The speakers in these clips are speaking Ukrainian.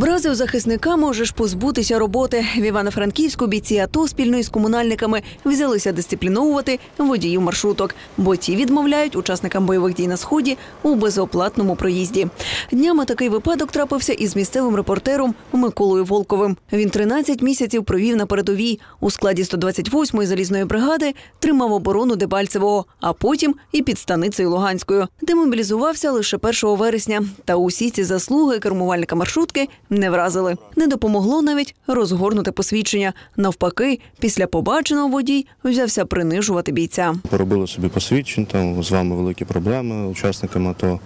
Образив захисника можеш позбутися роботи. В Івано-Франківську бійці АТО спільно із комунальниками взялися дисципліновувати водіїв маршруток, бо ті відмовляють учасникам бойових дій на сході у безоплатному проїзді. Днями такий випадок трапився із місцевим репортером Миколою Волковим. Він 13 місяців провів на передовій у складі 128-ї залізної бригади, тримав оборону Дебальцевого, а потім і під станицею Луганською. Демобілізувався лише 1 вересня. Та усі ці заслуги кермувальника маршрутки не вразили. Не допомогло навіть розгорнути посвідчення. Навпаки, після побаченого водій взявся принижувати бійця. Поробили собі посвідчень, там з вами великі проблеми, учасникам АТО.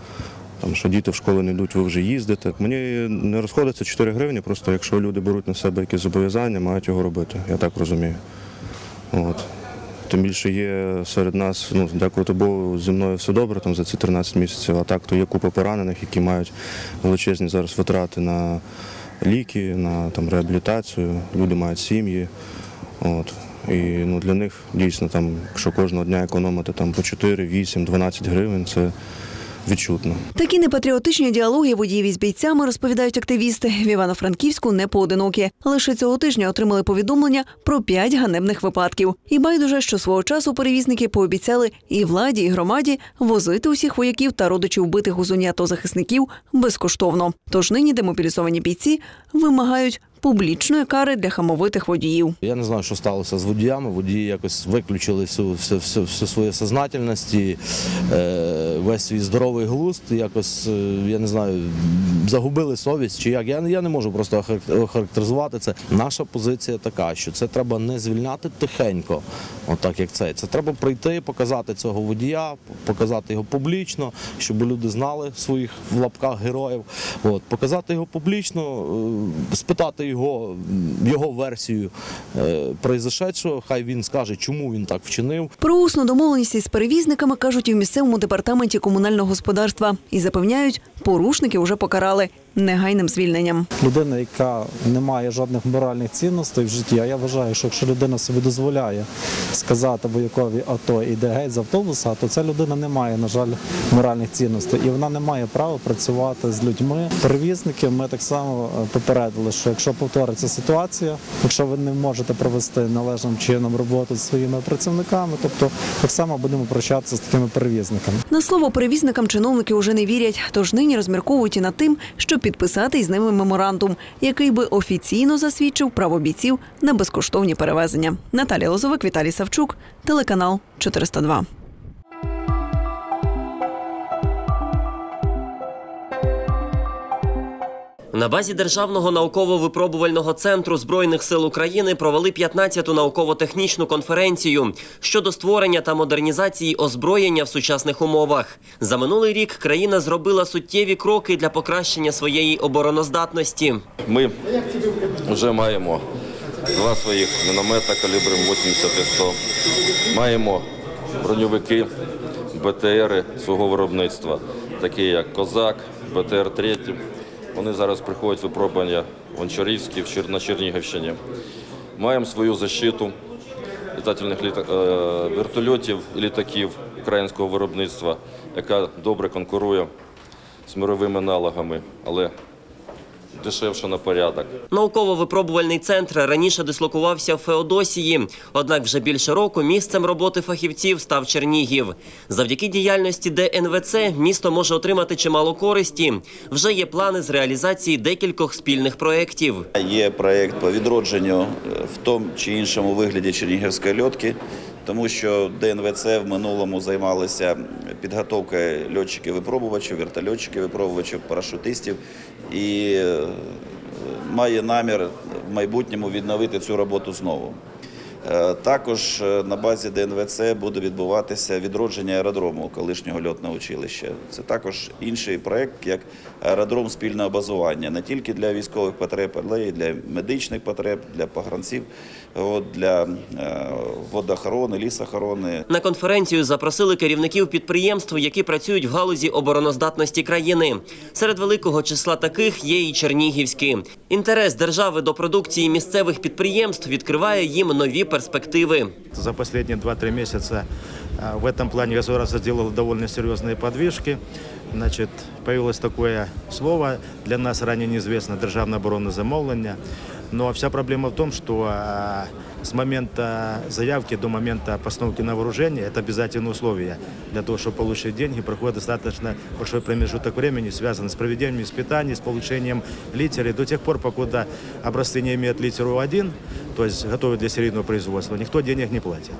Там, що діти в школу не йдуть, ви вже їздите. Мені не розходиться 4 гривні, просто якщо люди беруть на себе якісь зобов'язання, мають його робити. Я так розумію. От. Тим більше є серед нас, ну, дякувати Богу, зі мною все добре там, за ці 13 місяців, а так то є купа поранених, які мають величезні зараз витрати на ліки, на там, реабілітацію, люди мають сім'ї. От. І ну, для них дійсно, там, якщо кожного дня економити там, по 4, 8, 12 гривень, це відчутно. Такі непатріотичні діалоги водіїв із бійцями розповідають активісти. В Івано-Франківську не поодинокі. Лише цього тижня отримали повідомлення про п'ять ганебних випадків. І байдуже, що свого часу перевізники пообіцяли і владі, і громаді возити усіх вояків та родичів вбитих у зоні АТО захисників безкоштовно. Тож нині демобілізовані бійці вимагають публічної кари для хамовитих водіїв. Я не знаю, що сталося з водіями. Водії якось виключили всю, всю, всю, всю свою сознательність, е, весь свій здоровий глузд, якось, е, я не знаю, загубили совість чи як. Я, я не можу просто охарактеризувати це. Наша позиція така, що це треба не звільняти тихенько, отак як це. Це треба прийти, показати цього водія, показати його публічно, щоб люди знали своїх в лапках героїв. От, показати його публічно, е, спитати його, його версію е, произошедшого, хай він скаже, чому він так вчинив. Про усну домовленість із перевізниками кажуть і в місцевому департаменті комунального господарства. І запевняють, порушники вже покарали негайним звільненням. людина, яка не має жодних моральних цінностей в житті. А я вважаю, що якщо людина собі дозволяє сказати воякові АТО іде геть з автобуса, то ця людина не має, на жаль, моральних цінностей і вона не має права працювати з людьми. Перевізники ми так само е, попередили, що якщо повториться ситуація, якщо ви не можете провести належним чином роботу зі своїми працівниками, тобто так само будемо прощатися з такими перевізниками. На слово перевізникам чиновники уже не вірять, тож нині розмірковують і над тим, щоб підписати із ними меморандум, який би офіційно засвідчив право бійців на безкоштовні перевезення. Наталія Лозовик, Віталій Савчук, телеканал 402. На базі Державного науково-випробувального центру Збройних сил України провели 15-ту науково-технічну конференцію щодо створення та модернізації озброєння в сучасних умовах. За минулий рік країна зробила суттєві кроки для покращення своєї обороноздатності. Ми вже маємо два своїх міномета калібром 80 і 100. Маємо броньовики, БТРи свого виробництва, такі як Козак, БТР-3. Вони зараз приходять випробування в Гончарівській, на Чернігівщині. Маємо свою защиту літательних літа- е, вертольотів і літаків українського виробництва, яка добре конкурує з мировими аналогами, але дешевше на порядок. Науково-випробувальний центр раніше дислокувався в Феодосії, однак вже більше року місцем роботи фахівців став Чернігів. Завдяки діяльності ДНВЦ місто може отримати чимало користі. Вже є плани з реалізації декількох спільних проєктів. Є проєкт по відродженню е, в тому чи іншому вигляді Чернігівської льотки, тому що ДНВЦ в минулому займалися підготовкою льотчиків-випробувачів, вертольотчиків-випробувачів, парашутистів і е, має намір в майбутньому відновити цю роботу знову. Е, Також е, на базі ДНВЦ буде відбуватися відродження аеродрому колишнього льотного училища. Це також інший проект, як аеродром спільного базування, не тільки для військових потреб, але й для медичних потреб, для погранців, для е, водоохорони, лісохорони, На конференцію запросили керівників підприємств, які працюють в галузі обороноздатності країни. Серед великого числа таких є і чернігівські. Інтерес держави до продукції місцевих підприємств відкриває їм нові перспективи. За последние 2-3 месяца А, В этом плане государство сделало довольно серьезные подвижки. Значит, появилось такое слово, для нас ранее неизвестно, державное оборонное замовление. Но вся проблема в том, что а, с момента заявки до момента постановки на вооружение это обязательное условие. Для того, чтобы получить деньги, проходит достаточно большой промежуток времени, связанный с проведением испытаний, с получением литеры. До тех пор, пока образцы не имеют литеру 1, то есть готовы для серийного производства, никто денег не платит.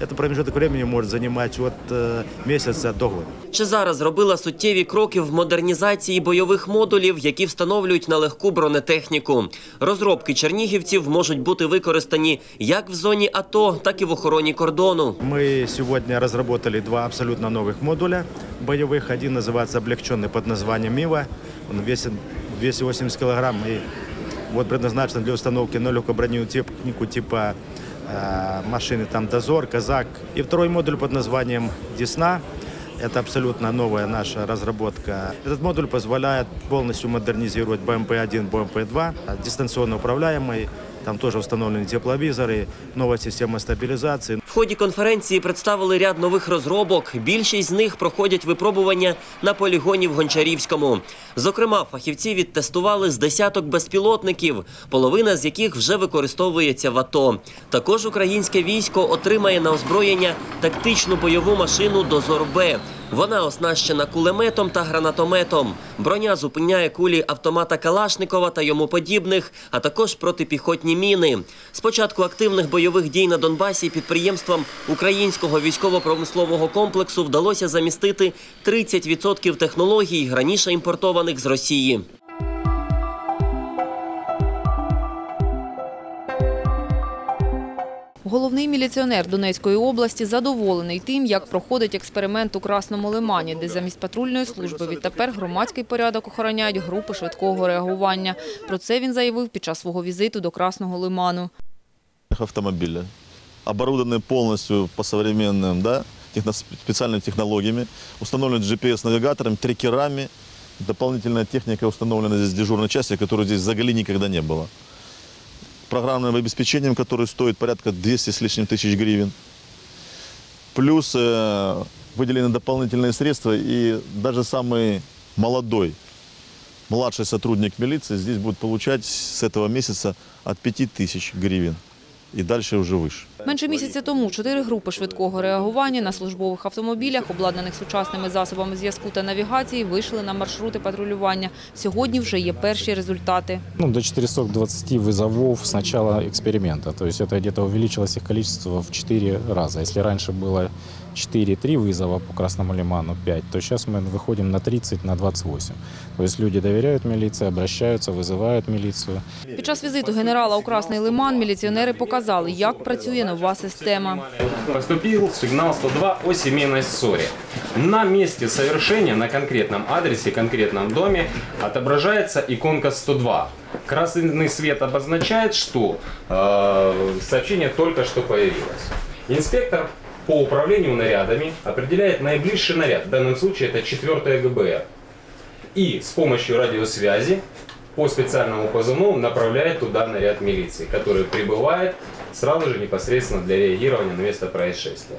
Это промежуток времени может занимать от э, месяца до года. Чи зараз зробила суттєві кроки в модернізації бойових модулів, які встановлюють на легку бронетехніку. Розробки чернігівців можуть бути використані як в зоні АТО, так і в охороні кордону. Мы сегодня разработали два абсолютно новых модуля боевых. Один называется облегченный под названием «Мива». Он весит 280 килограмм и вот предназначен для установки на легкую броневую технику типа э, машины там «Дозор», «Казак». И второй модуль под названием «Десна». Это абсолютно новая наша разработка. Этот модуль позволяет полностью модернизировать БМП-1, БМП-2, дистанционно управляемый. Там тоже установлены тепловизоры, новая система стабилизации. Ході конференції представили ряд нових розробок. Більшість з них проходять випробування на полігоні в Гончарівському. Зокрема, фахівці відтестували з десяток безпілотників, половина з яких вже використовується в АТО. Також українське військо отримає на озброєння тактичну бойову машину «Дозор Б». Вона оснащена кулеметом та гранатометом. Броня зупиняє кулі автомата Калашникова та йому подібних, а також протипіхотні міни. З початку активних бойових дій на Донбасі підприємствам українського військово-промислового комплексу вдалося замістити 30% технологій, раніше імпортованих з Росії. Головний міліціонер Донецької області задоволений тим, як проходить експеримент у Красному Лимані, де замість патрульної служби відтепер громадський порядок охороняють групи швидкого реагування. Про це він заявив під час свого візиту до Красного Лиману. автомобиля, оборудованные полностью по современным, да, техно- специальными технологиями, установлены GPS-навигаторами, трекерами, дополнительная техника установлена здесь в дежурной части, которой здесь взагалі никогда не было. Программным обеспечением, которое стоит порядка 200 с лишним тысяч гривен. Плюс э, выделены дополнительные средства, и даже самый молодой, младший сотрудник милиции здесь будет получать с этого месяца от 5000 гривен и дальше уже выше. Менше місяця тому чотири групи швидкого реагування на службових автомобілях, обладнаних сучасними засобами зв'язку та навігації, вийшли на маршрути патрулювання. Сьогодні вже є перші результати. Ну, до 420 вызовов с начала эксперимента. То есть это где-то увеличилось их количество в 4 раза. Если раньше было 4-3 вызова по Красному Лиману, 5, то сейчас мы выходим на 30, на 28. То есть люди доверяют милиции, обращаются, вызывают милицию. Під час візиту генерала у Красний Лиман міліціонери показали, як працює нова система. Поступил сигнал 102 о семейной ссоре. На месте совершения, на конкретном адресе, конкретном доме отображается иконка 102. Красный свет обозначает, что э, сообщение только что появилось. Инспектор по управлению нарядами определяет наиближший наряд. В данном случае это 4 ГБР. И с помощью радиосвязи по специальному позывному направляет туда наряд милиции, который прибывает сразу же непосредственно для реагирования на место происшествия.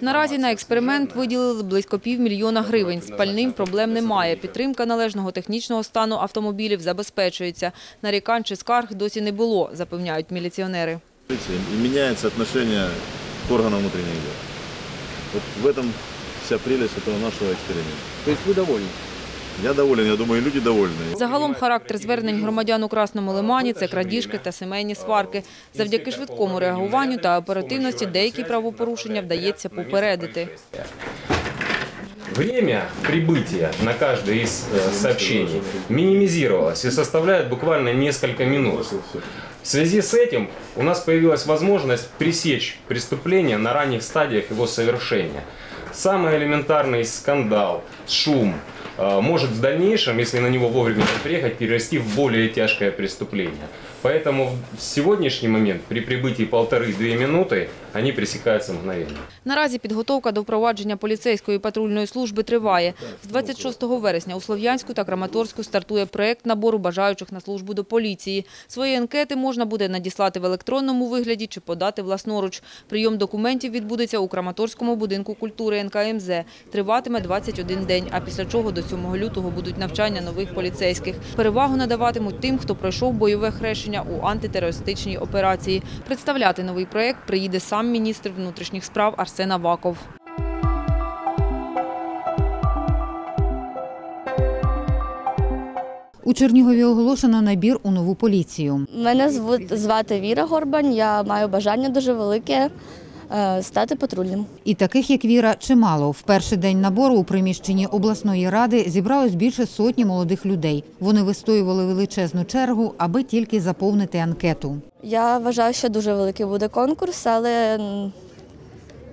Наразі на експеримент виділили близько півмільйона гривень. З пальним проблем немає. Підтримка належного технічного стану автомобілів забезпечується. Нарікань чи скарг досі не було, запевняють міліціонери. И меняется отношение к органам внутренних дел. Вот в этом вся прелесть этого нашего эксперимента. То есть вы довольны? Я доволен, я думаю, и люди довольны. Загалом характер звернень громадян у Красному Лимані – це крадіжки та сімейні сварки. Завдяки швидкому реагуванню та оперативності деякі правопорушення вдається попередити. Время прибытия на каждое из э, сообщений минимизировалось и составляет буквально несколько минут. В связи с этим у нас появилась возможность пресечь преступление на ранних стадиях его совершения. Самый элементарный скандал, шум э, может в дальнейшем, если на него вовремя не приехать, перерасти в более тяжкое преступление. Поэтому в сегодняшний момент при прибытии полторы-две минуты они пресекаются мгновенно. Наразі підготовка до впровадження поліцейської патрульної служби триває. З 26 вересня у Слов'янську та Краматорську стартує проект набору бажаючих на службу до поліції. Свої анкети можна буде надіслати в електронному вигляді чи подати власноруч. Прийом документів відбудеться у Краматорському будинку культури НКМЗ. Триватиме 21 день, а після чого до 7 лютого будуть навчання нових поліцейських. Перевагу надаватимуть тим, хто пройшов бойове хрещення у антитерористичній операції. Представляти новий проект приїде сам міністр внутрішніх справ Арсен Аваков. У Чернігові оголошено набір у нову поліцію. Мене звати Віра Горбань. Я маю бажання дуже велике стати патрульним. І таких, як Віра, чимало. В перший день набору у приміщенні обласної ради зібралось більше сотні молодих людей. Вони вистоювали величезну чергу, аби тільки заповнити анкету. Я вважаю, що дуже великий буде конкурс, але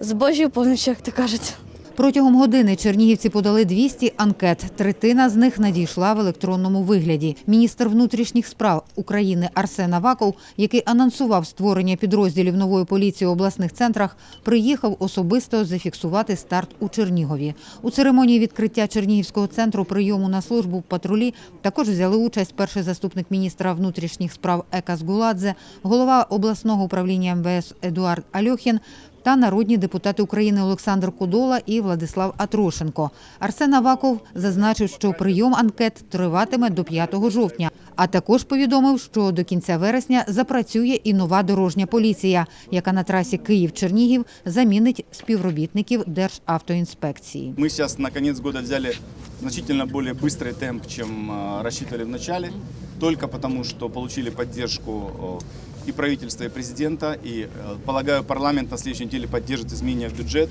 з Божою помічю, як то кажуть. Протягом години чернігівці подали 200 анкет. Третина з них надійшла в електронному вигляді. Міністр внутрішніх справ України Арсен Аваков, який анонсував створення підрозділів нової поліції у обласних центрах, приїхав особисто зафіксувати старт у Чернігові. У церемонії відкриття Чернігівського центру прийому на службу в патрулі також взяли участь перший заступник міністра внутрішніх справ Екас Гуладзе, голова обласного управління МВС Едуард Альохін, та народні депутати України Олександр Кудола і Владислав Атрошенко. Арсен Аваков зазначив, що прийом анкет триватиме до 5 жовтня, а також повідомив, що до кінця вересня запрацює і нова дорожня поліція, яка на трасі Київ-Чернігів замінить співробітників Державтоінспекції. Мы сейчас на конец года взяли значительно более быстрый темп, чем э, рассчитывали в начале, только потому что получили поддержку э, и правительства, и президента, и, э, полагаю, парламент на следующей неделе поддержит изменения в бюджет,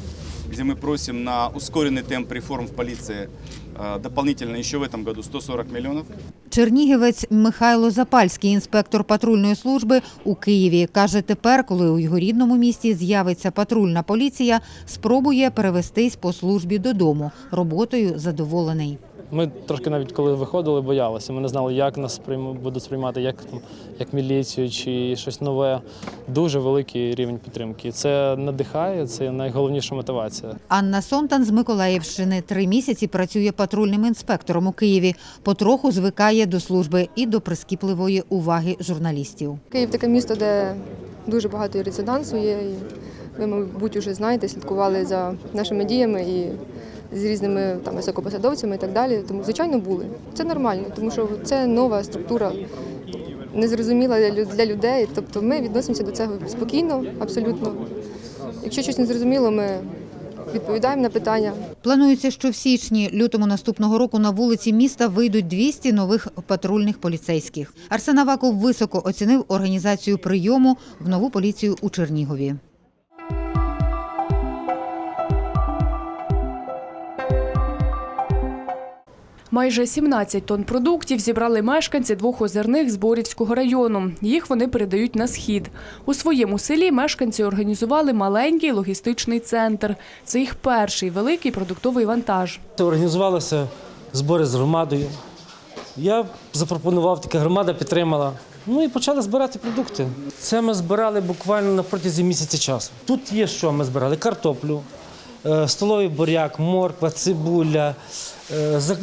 где мы просим на ускоренный темп реформ в полиции э, дополнительно еще в этом году 140 миллионов. Чернігівець Михайло Запальський, інспектор патрульної служби у Києві, каже, тепер, коли у його рідному місті з'явиться патрульна поліція, спробує перевестись по службі додому. Роботою задоволений. Ми трошки навіть коли виходили, боялися. Ми не знали, як нас будуть сприймати, як, там, як міліцію чи щось нове. Дуже великий рівень підтримки. Це надихає, це найголовніша мотивація. Анна Сонтан з Миколаївщини три місяці працює патрульним інспектором у Києві. Потроху звикає до служби і до прискіпливої уваги журналістів. Київ таке місто, де дуже багато і резонансу є. І ви, мабуть, вже знаєте, слідкували за нашими діями і з різними там високопосадовцями і так далі. Тому, звичайно, були. Це нормально, тому що це нова структура, незрозуміла для людей. Тобто ми відносимося до цього спокійно, абсолютно. Якщо щось незрозуміло, ми відповідаємо на питання. Планується, що в січні, лютому наступного року на вулиці міста вийдуть 200 нових патрульних поліцейських. Арсен Аваков високо оцінив організацію прийому в нову поліцію у Чернігові. Майже 17 тонн продуктів зібрали мешканці двох озерних з Борівського району. Їх вони передають на схід. У своєму селі мешканці організували маленький логістичний центр. Це їх перший великий продуктовий вантаж. Організувалися збори з громадою. Я запропонував, така громада підтримала. Ну і почали збирати продукти. Це ми збирали буквально на протязі місяця часу. Тут є що ми збирали: картоплю, е, столовий буряк, морква, цибуля,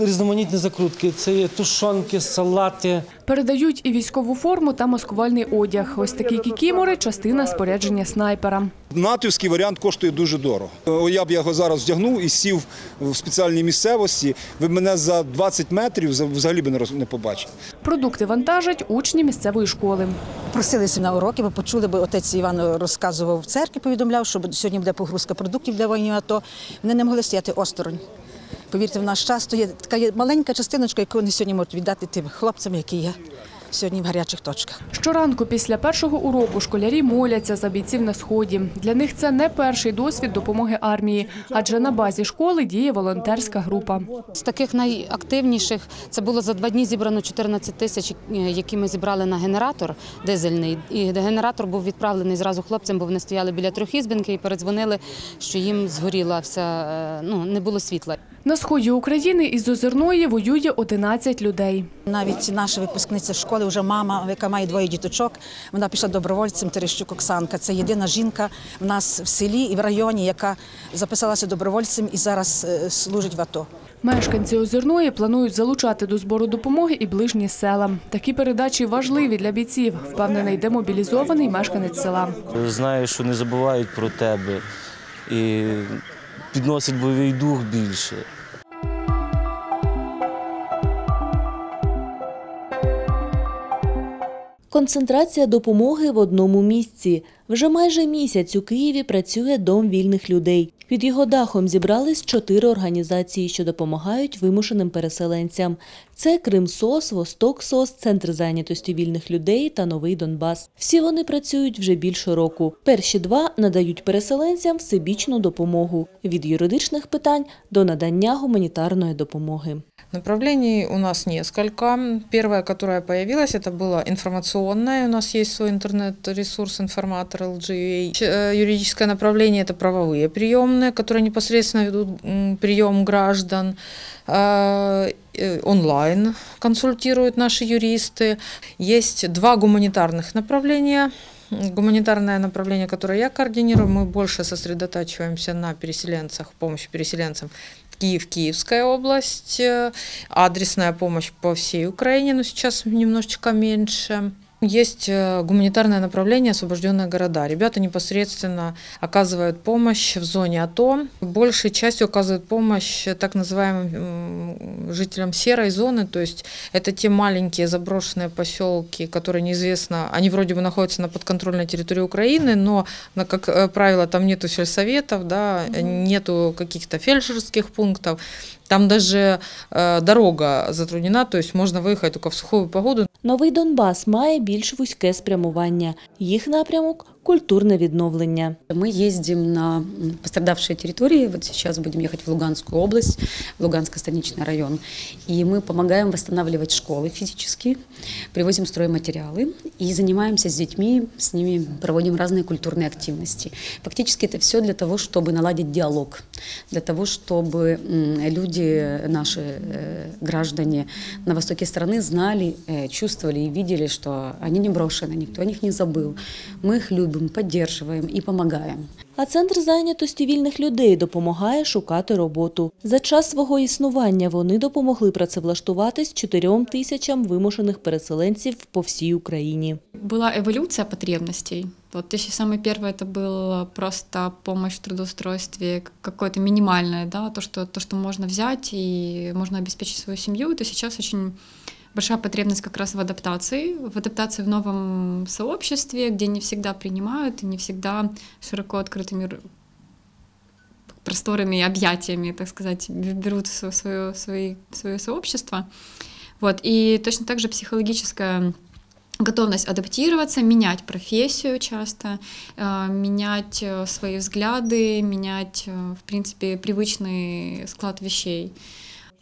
різноманітні закрутки. Це є тушонки, салати. Передають і військову форму та маскувальний одяг. Ось такі кікімори – частина спорядження снайпера. Натівський варіант коштує дуже дорого. Я б його зараз вдягнув і сів в спеціальній місцевості. Ви б мене за 20 метрів за- взагалі б не роз- не побачили. Продукти вантажать учні місцевої школи. Просилися на уроки, бо почули, бо отець Іван розказував в церкві, повідомляв, що сьогодні буде погрузка продуктів для воїнів АТО. Вони не могли стояти осторонь. Повірте, в наш час то є така є маленька частиночка, яку вони сьогодні можуть віддати тим хлопцям, які є сьогодні в гарячих точках. Щоранку після першого уроку школярі моляться за бійців на сході. Для них це не перший досвід допомоги армії, адже на базі школи діє волонтерська група. З таких найактивніших це було за два дні зібрано 14 тисяч, е, які ми зібрали на генератор дизельний. І генератор був відправлений зразу хлопцям, бо вони стояли біля трьохізбинки і передзвонили, що їм згоріла вся, е, ну не було світла. На сході України із Озерної воює 11 людей. Навіть наша випускниця школи школи вже мама, яка має двоє діточок. Вона пішла добровольцем Терещук Оксанка. Це єдина жінка в нас в селі і в районі, яка записалася добровольцем і зараз е, служить в АТО. Мешканці Озерної планують залучати до збору допомоги і ближні села. Такі передачі важливі для бійців, впевнений демобілізований мешканець села. Знаю, що не забувають про тебе і підносять бойовий дух більше. Концентрація допомоги в одному місці. Вже майже місяць у Києві працює Дом вільних людей. Під його дахом зібрались чотири організації, що допомагають вимушеним переселенцям. Це Кримсос, Востоксос, Центр зайнятості вільних людей та Новий Донбас. Всі вони працюють вже більше року. Перші два надають переселенцям всебічну допомогу від юридичних питань до надання гуманітарної допомоги. Направлений у нас несколько. Первое, которое появилось, это было информационное. У нас есть свой интернет-ресурс информатор LGA. Э, Юридическое направление – это правовые приемные, которые непосредственно ведут прием граждан. Э, э, Онлайн консультируют наши юристы. Есть два гуманитарных направления. Гуманитарное направление, которое я координирую, мы больше сосредотачиваемся на переселенцах, помощи переселенцам. Киев, Киевская область, э, адресная помощь по всей Украине, но сейчас немножечко меньше. Есть э, гуманитарное направление «Освобожденные города». Ребята непосредственно оказывают помощь в зоне АТО. Большей частью оказывают помощь так называемым жителям серой зоны, то есть это те маленькие заброшенные поселки, которые неизвестно, они вроде бы находятся на подконтрольной территории Украины, но, как э, правило, там нету сельсоветов, да, нету каких-то фельдшерских пунктов, там даже э, дорога затруднена, то есть можна виїхати тільки в сухую погоду. Новий Донбас має більш вузьке спрямування. Їх напрямок культурне відновлення. Ми їздимо на пострадавшие території. Вот сейчас будем ехать в Луганскую область, Луганско-станичний район. и мы помогаем восстанавливать школы физически, привозим стройматериалы и занимаемся с детьми, с ними проводим разные культурные активности. Фактически это все для того, чтобы наладить диалог, для того, чтобы люди, наши, э, граждане на востоке страны знали, э, чувствовали и видели, что они не брошены, никто о них не забыл. Мы их любим. поддерживаем и помогаем. А центр зайнятості вільних людей допомагає шукати роботу. За час свого існування вони допомогли працевлаштуватись чотирьом тисячам вимушених переселенців по всій Україні. была эволюция потребностей. Вот если самое первое это было просто помощь в трудоустройстве к- какое-то минимальное, да, то что, то, что можно взять и можно обеспечить свою семью, то сейчас очень большая потребность как раз в адаптации, в адаптации в новом сообществе, где не всегда принимают и не всегда широко открытыми просторами и объятиями, так сказать, берут свое, свои, свое сообщество. Вот. И точно так же психологическая готовность адаптироваться, менять профессию часто, э, менять э, свои взгляды, менять, э, в принципе, привычный склад вещей.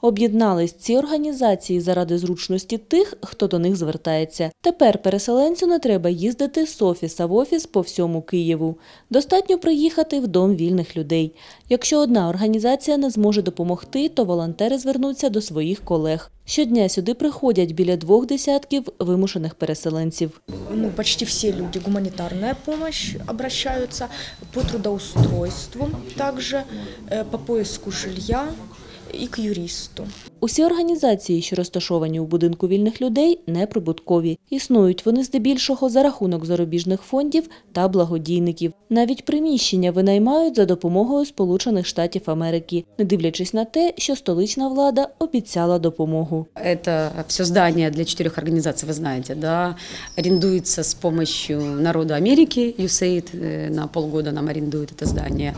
Об'єднались ці організації заради зручності тих, хто до них звертається. Тепер переселенцю не треба їздити з офіса в офіс по всьому Києву. Достатньо приїхати в дом вільних людей. Якщо одна організація не зможе допомогти, то волонтери звернуться до своїх колег. Щодня сюди приходять біля двох десятків вимушених переселенців. ну, почти все люди гуманитарная помощь обращаются по трудоустройству, также э, по поиску жилья и к юристу. Усі організації, що розташовані у будинку вільних людей, неприбуткові. Існують вони здебільшого за рахунок зарубіжних фондів та благодійників. Навіть приміщення винаймають за допомогою Сполучених Штатів Америки, не дивлячись на те, що столична влада обіцяла допомогу. Это все здание для четырех организаций, вы знаете, да, арендуется с помощью народа Америки, USAID э, на полгода нам арендует это здание.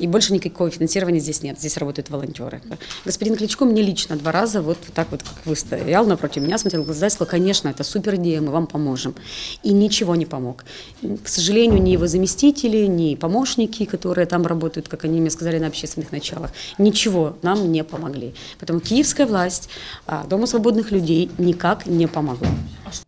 И больше никакого финансирования здесь нет, здесь работают волонтеры. Господин Кличко мне лично два раза вот так вот, как вы стоял напротив меня, смотрел в глаза и сказал, конечно, это супер идея, мы вам поможем. И ничего не помог. К сожалению, ни его заместители, ни помощники, которые там работают, как они мне сказали, на общественных началах, ничего нам не помогли. Поэтому киевская власть, а, Дому свободных людей никак не помогла.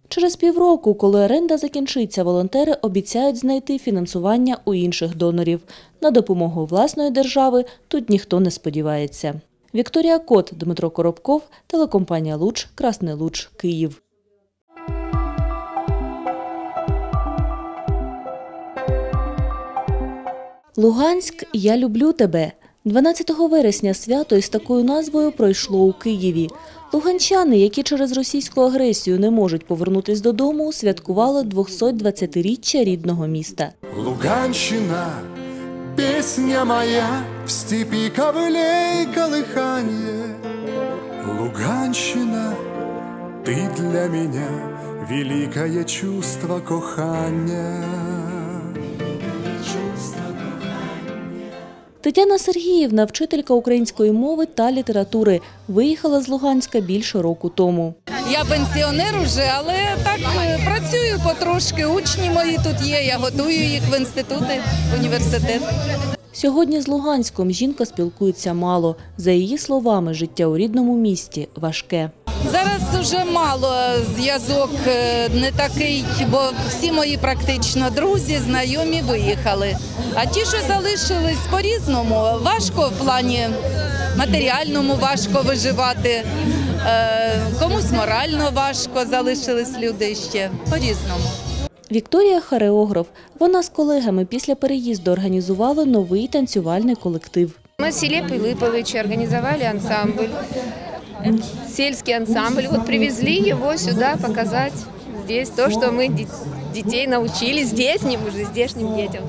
Через півроку, коли оренда закінчиться, волонтери обіцяють знайти фінансування у інших донорів. На допомогу власної держави тут ніхто не сподівається. Вікторія Кот, Дмитро Коробков, телекомпанія Луч, Красний Луч, Київ. Луганськ, я люблю тебе. 12 вересня свято із такою назвою пройшло у Києві. Луганчани, які через російську агресію не можуть повернутись додому, святкували 220-річчя рідного міста. Луганщина, пісня моя. в степи ковылей колыханье. Луганщина, ты для меня великое чувство кохання. Тетяна Сергіївна, вчителька української мови та літератури, виїхала з Луганська більше року тому. Я пенсіонер уже, але так е, працюю потрошки. Учні мої тут є. Я готую їх в інститути, в університет. Сьогодні з Луганськом жінка спілкується мало. За її словами, життя у рідному місті важке. Зараз вже мало зв'язок е, не такий, бо всі мої практично друзі, знайомі виїхали. А ті, що залишились по-різному, важко в плані матеріальному важко виживати. Е, Комусь морально важко залишились люди ще по-різному. Вікторія хореограф. Вона з колегами після переїзду організувала новий танцювальний колектив. Мы с Селепой Лыповичем организовали ансамбль, сельский ансамбль. Вот привезли его сюда показать здесь то, что мы ди- детей научили здесь, уже здешним детям.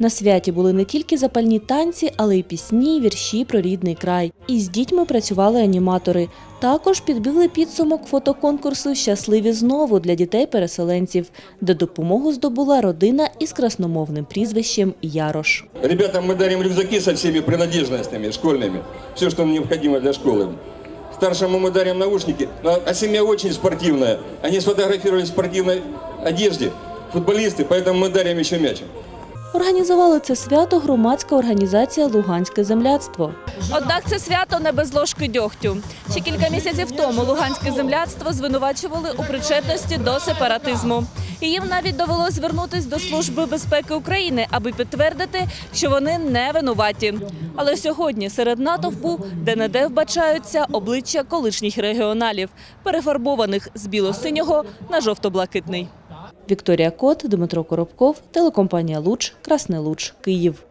На святі були не тільки запальні танці, але й пісні, вірші про рідний край. І з дітьми працювали аніматори. Також підбили підсумок фотоконкурсу Щасливі знову для дітей-переселенців, де допомогу здобула родина із красномовним прізвищем Ярош. Ребятам мы дарим рюкзаки со всеми принадлежностями школьными. Все, что необходимо для школы. Старшему мы дарим наушники. Ну, А семья очень спортивная. Они сфотографировали в спортивной одежде. Футболисты, поэтому мы дарим еще мячик. Організували це свято громадська організація Луганське земляцтво. Однак це свято не без ложки дьогтю. Ще кілька місяців тому Луганське земляцтво звинувачували у причетності до сепаратизму. І їм навіть довелось звернутись до Служби безпеки України, аби підтвердити, що вони не винуваті. Але сьогодні серед натовпу де-не-де вбачаються обличчя колишніх регіоналів, перефарбованих з біло-синього на жовто-блакитний. Вікторія Кот, Дмитро Коробков, телекомпанія Луч, Красний Луч, Київ. –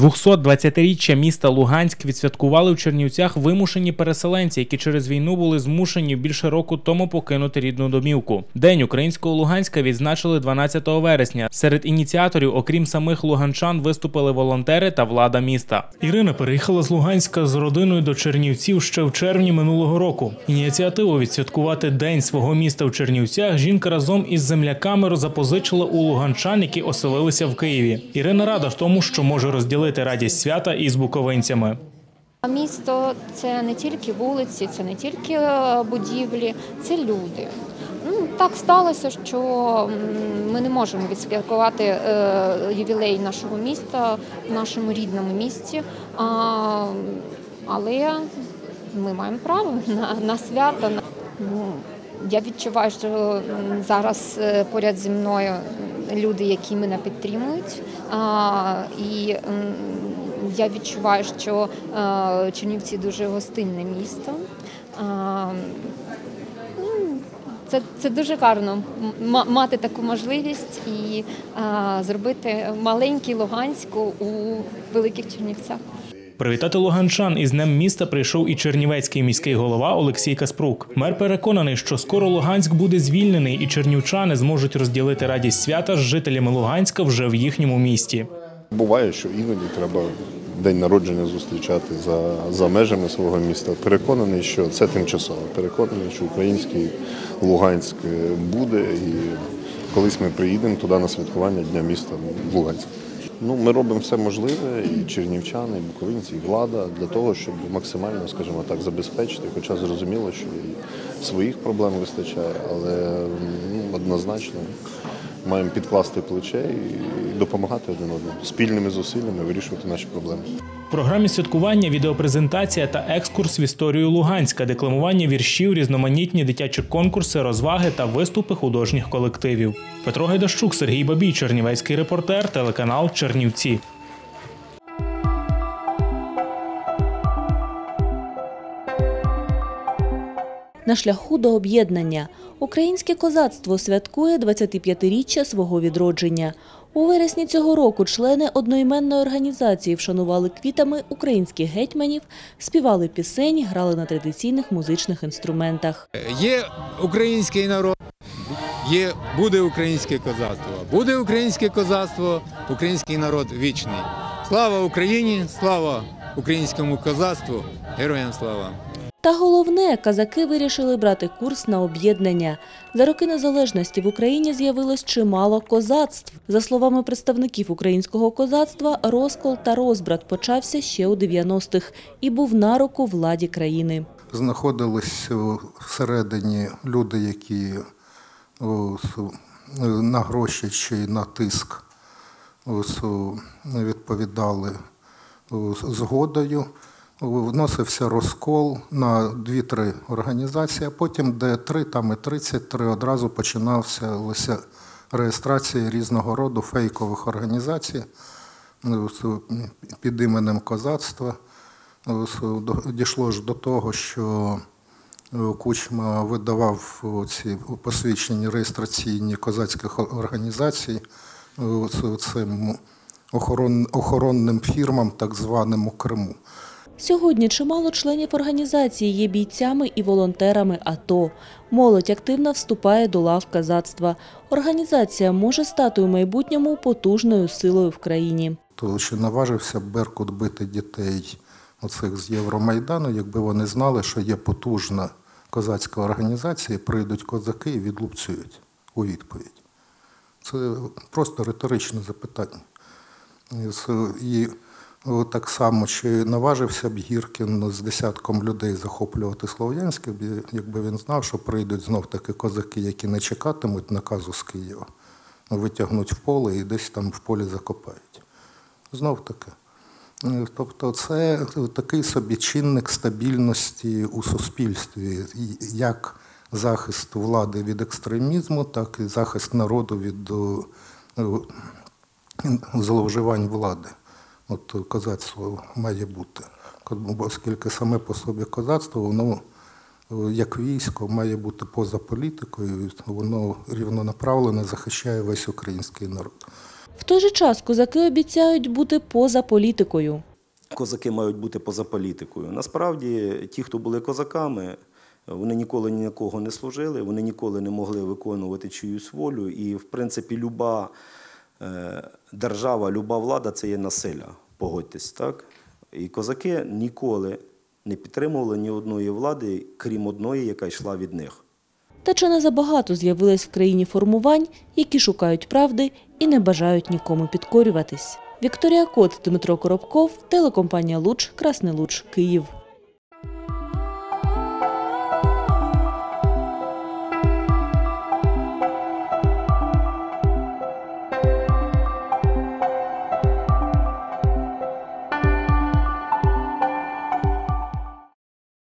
220-річчя міста Луганськ відсвяткували в Чернівцях вимушені переселенці, які через війну були змушені більше року тому покинути рідну домівку. День українського Луганська відзначили 12 вересня. Серед ініціаторів, окрім самих луганчан, виступили волонтери та влада міста. Ірина переїхала з Луганська з родиною до Чернівців ще в червні минулого року. Ініціативу відсвяткувати день свого міста в Чернівцях жінка разом із земляками запозичила у луганчан, які оселилися в Києві. Ірина рада в тому, що може розділити радість свята із буковинцями. Місто це не тільки вулиці, це не тільки е, будівлі, це люди. Ну, так сталося, що ми не можемо відсвяткувати е, ювілей нашого міста в нашому рідному місті. Але ми маємо право на, на свято. Ну, я відчуваю, що зараз е, поряд зі мною люди, які мене підтримують. І я відчуваю, що е, Чернівці дуже гостинне місто. А, Це, це дуже гарно мати таку можливість і а, зробити маленький Луганську у великих Чернівцях. Привітати луганчан із днем міста прийшов і чернівецький міський голова Олексій Каспрук. Мер переконаний, що скоро Луганськ буде звільнений, і чернівчани зможуть розділити радість свята з жителями Луганська вже в їхньому місті. Буває, що іноді треба день народження зустрічати за, за межами свого міста. Переконаний, що це тимчасово. Переконаний, що український Луганськ буде, і колись ми приїдемо туди на святкування Дня міста Луганськ. Ну, ми робимо все можливе, і чернівчани, і буковинці, і влада для того, щоб максимально, скажімо так, забезпечити. Хоча зрозуміло, що і своїх проблем вистачає, але ну, однозначно маємо підкласти плече і допомагати один одному спільними зусиллями вирішувати наші проблеми. В програмі святкування відеопрезентація та екскурс в історію Луганська, декламування віршів, різноманітні дитячі конкурси, розваги та виступи художніх колективів. Петро Гайдащук, Сергій Бабій, Чернівецький репортер, телеканал Чернівці. На шляху до об'єднання. Українське козацтво святкує 25-річчя свого відродження. У вересні цього року члени одноіменної організації вшанували квітами українських гетьманів, співали пісень, грали на традиційних музичних інструментах. Є український народ, є, буде українське козацтво. Буде українське козацтво, український народ вічний. Слава Україні, слава українському козацтву, героям слава! Та головне, казаки вирішили брати курс на об'єднання. За роки незалежності в Україні з'явилось чимало козацтв. За словами представників українського козацтва, розкол та розбрат почався ще у 90-х і був на руку владі країни. знаходились всередині люди, які на гроші чи на тиск відповідали згодою. Вносився розкол на 2-3 організації, а потім де 3, там і 33 одразу починалася лише реєстрація різного роду фейкових організацій ну, під іменем козацтва. Дійшло ж до того, що е, Кучма видавав ці посвідчення реєстраційні козацьких організацій е, цим охоронним фірмам, так званим у Криму. Сьогодні чимало членів організації є бійцями і волонтерами АТО. Молодь активно вступає до лав казацтва. Організація може стати у майбутньому потужною силою в країні. То що наважився Беркут бити дітей оцих з Євромайдану, якби вони знали, що є потужна козацька організація, прийдуть козаки і відлупцюють у відповідь. Це просто риторичне запитання. І так само, чи наважився б Гіркін з десятком людей захоплювати Слов'янське, якби він знав, що прийдуть знов таки козаки, які не чекатимуть наказу з Києва, витягнуть в поле і десь там в полі закопають. Знов таки. Е, Тобто це такий собі чинник стабільності у суспільстві, як захист влади від екстремізму, так і захист народу від о, зловживань влади. От козацтво має бути. Бо Оскільки саме по собі козацтво, воно як військо має бути поза політикою, воно рівнонаправлено захищає весь український народ. В той же час козаки обіцяють бути поза політикою. Козаки мають бути поза політикою. Насправді, ті, хто були козаками, вони ніколи ні на кого не служили, вони ніколи не могли виконувати чиюсь волю. І, в принципі, люба е, держава, люба влада це є насилля. Погодьтесь, так? І козаки ніколи не підтримували ні одної влади, крім одної, яка йшла від них. Та чи не забагато з'явилось в країні формувань, які шукають правди і не бажають нікому підкорюватись. Вікторія Кот, Дмитро Коробков, телекомпанія Луч, Красний Луч, Київ.